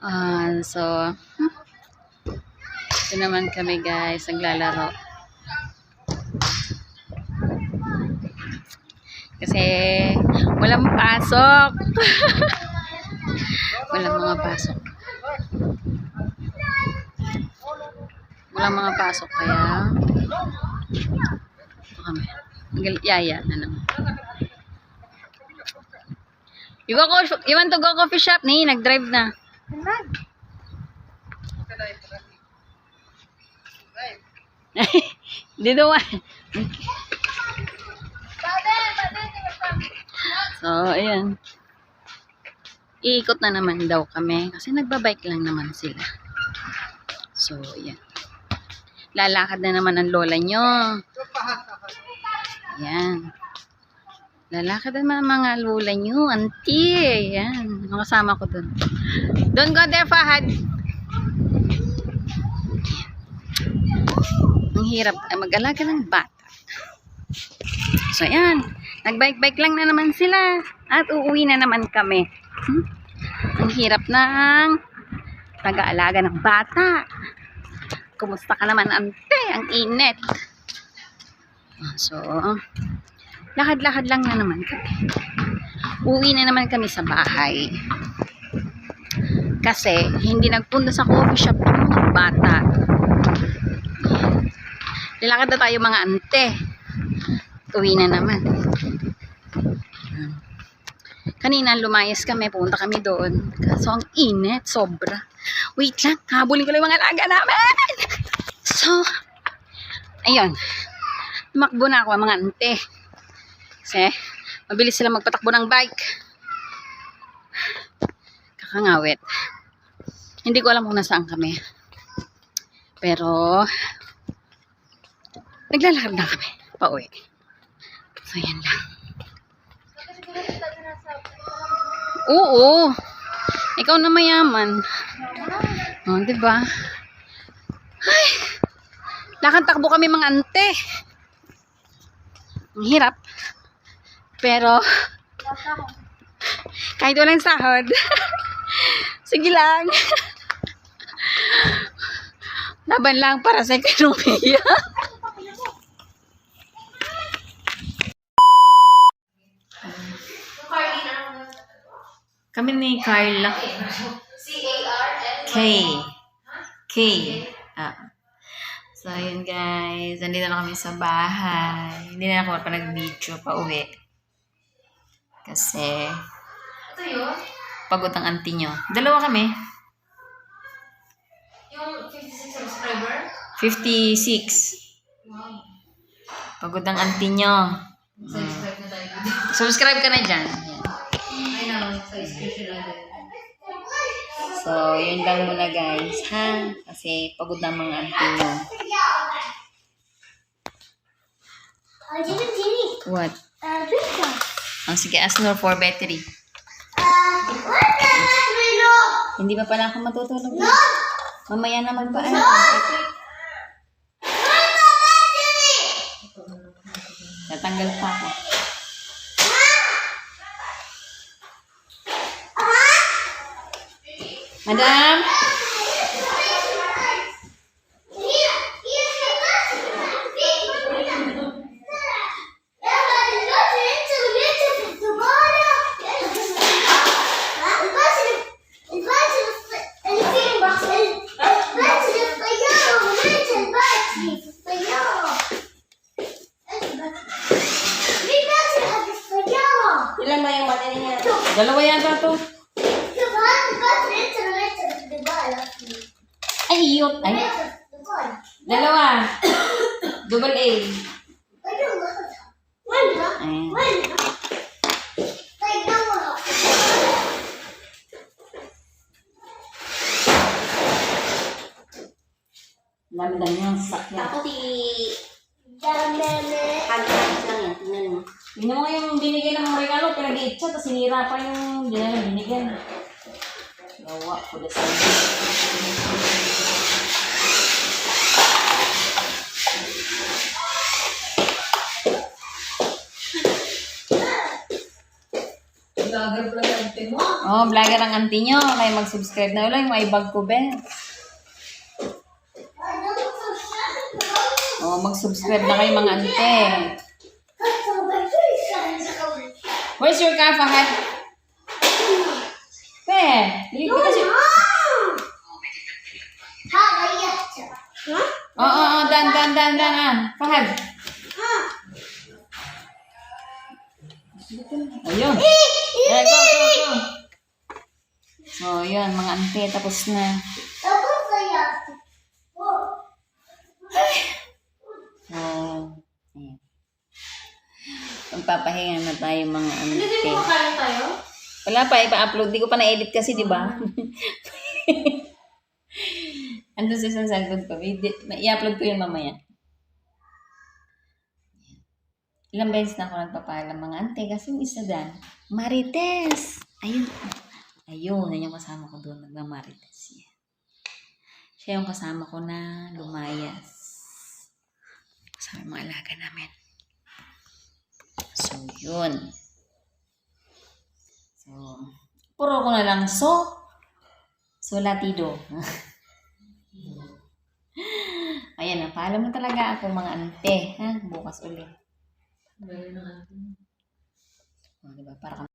Ah, so, ito naman kami guys, naglalaro. Kasi, walang pasok. walang mga pasok. Walang mga pasok, kaya, ito kami. Yaya na naman. You, go, you want to go coffee shop? Ni, nag-drive na. Dito wa. So, ayan. Iikot na naman daw kami kasi nagbabike lang naman sila. So, ayan. Lalakad na naman ang lola nyo. Ayan. Lalakad naman ang mga lola nyo. Auntie. Ayan. Mga kasama ko dun. Don't go there, Fahad. Ang hirap ay mag-alaga ng bata. So, ayan. Nagbike-bike lang na naman sila. At uuwi na naman kami. Hmm? Ang hirap ng pag-aalaga ng bata. Kumusta ka naman, ante? Ang init. So, lakad-lakad lang na naman kami. Uwi na naman kami sa bahay. Kasi, hindi nagpunta sa coffee shop ng bata. Lalakad na tayo mga ante. Uwi na naman. Kanina lumayas kami, punta kami doon. Kaso ang init, sobra. Wait lang, habulin ko lang mga alaga namin. So, ayun. Tumakbo na ako mga ante. Kasi, mabilis sila magpatakbo ng bike. Kakangawit. Hindi ko alam kung nasaan kami. Pero, naglalakad na kami. Pauwi. So, yan lang. Oo. Ikaw na mayaman. Oh, 'di ba? Ay. Lakad takbo kami mga ante. Ang hirap. Pero kahit walang sahod. Sige lang. Laban lang para sa ekonomiya. Kami ni Carla. K. K. Ah. So, ayun guys. Nandito na kami sa bahay. Hindi na ako pa nag-video pa uwi. Kasi, Ito yun? pagod ang auntie nyo. Dalawa kami. Yung 56 subscriber? 56. Wow. Pagod ang auntie nyo. Subscribe na tayo. Subscribe ka na dyan. Yan. Ay na. So, yun lang muna guys, ha? Kasi pagod na mga auntie nyo. What? Oh, sige, ask Nor for battery. Hindi pa pala ako matutulog. No! Mamaya na the battery? Tatanggal pa ako. For you. Ilan ba yung battery niya? Dalawa yata to. The battery, the battery, it's a little, the ball. Ay, iyot. Ay, dalawa. Double A. Ayun, wala. Ayan. Wala. Like, nawa. Lamdan niya ang sakyan. Tapos i... Dameme. Hand-hand lang yan. Tingnan mo. Tingnan mo yung binigay ng regalo, pinag-iitsa, tapos sinira pa yung yung binigyan. Gawa ko na sa Gagal pala yung tingin mo. Oh, vlogger ang auntie nyo. Kaya mag-subscribe na ulit. May bag ko, be. Oh, mag-subscribe na kayo mga face. Where's your car, Fahad? Dan, ah. Fahad. Ayun. Eh, go, go, go. So, yun, mga ante, tapos na. Tapos saya. Oh. So, ayan. Magpapahinga na tayo mga Hindi din ante. mo kain tayo? Wala pa, ipa-upload. Di ko pa na-edit kasi, di ba? Andun sa isang cellphone ko. I-upload ko yun mamaya. Ilang beses na ako nagpapaalam mga ante kasi isa dyan, Marites! Ayun. Ayun, yan yung kasama ko doon. Nagmamarites yan. Siya yung kasama ko na lumayas. Kasama yung mga alaga namin. So, yun. So, puro ko na lang so. So, latido. Ayan na, paalam na talaga ako mga ante. Ha? Bukas ulit. Meron na natin. O, diba? Para